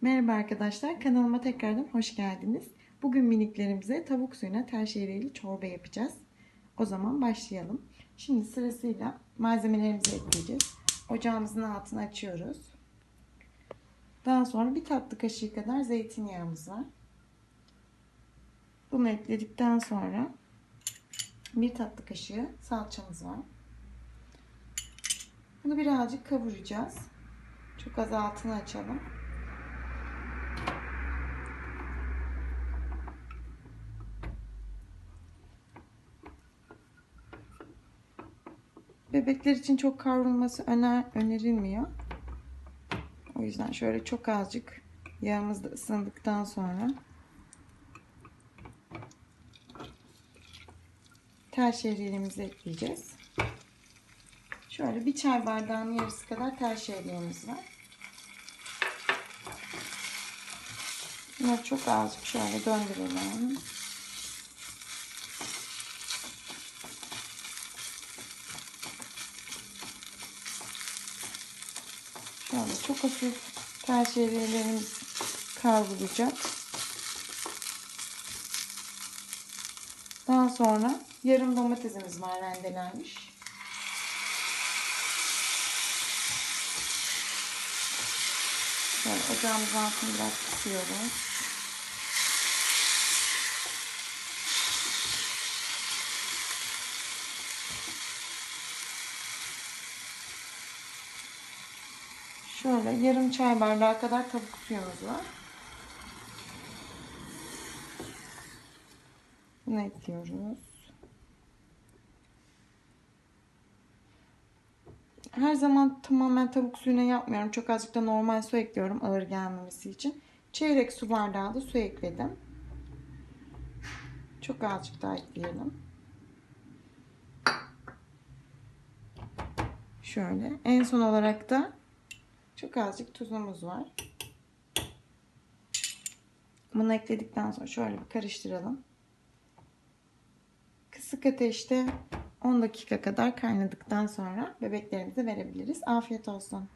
Merhaba arkadaşlar, kanalıma tekrardan hoş geldiniz. Bugün miniklerimize tavuk suyuna tel çorba yapacağız. O zaman başlayalım. Şimdi sırasıyla malzemelerimizi ekleyeceğiz. Ocağımızın altını açıyoruz. Daha sonra bir tatlı kaşığı kadar zeytinyağımız var. Bunu ekledikten sonra bir tatlı kaşığı salçamız var. Bunu birazcık kavuracağız. Çok az altını açalım. Bebekler için çok kavrulması öner önerilmiyor. O yüzden şöyle çok azıcık yağımız da ısındıktan sonra tel şehriyemizi ekleyeceğiz. Şöyle bir çay bardağının yarısı kadar tel şehriyemiz var. Bunları çok azıcık şöyle döndürelim. Şöyle çok hafif tel şehriyelerimiz kavrulacak. Daha sonra yarım domatesimiz var rendelenmiş. Şöyle ocağımızın altını biraz kısıyoruz. Şöyle yarım çay bardağı kadar tavuk suyumuz var. Bunu ekliyoruz. Her zaman tamamen tavuk suyuna yapmıyorum. Çok azıcık da normal su ekliyorum ağır gelmemesi için. Çeyrek su bardağı da su ekledim. Çok azıcık daha ekleyelim. Şöyle. En son olarak da çok azıcık tuzumuz var. Bunu ekledikten sonra şöyle bir karıştıralım. Kısık ateşte 10 dakika kadar kaynadıktan sonra bebeklerimize verebiliriz. Afiyet olsun.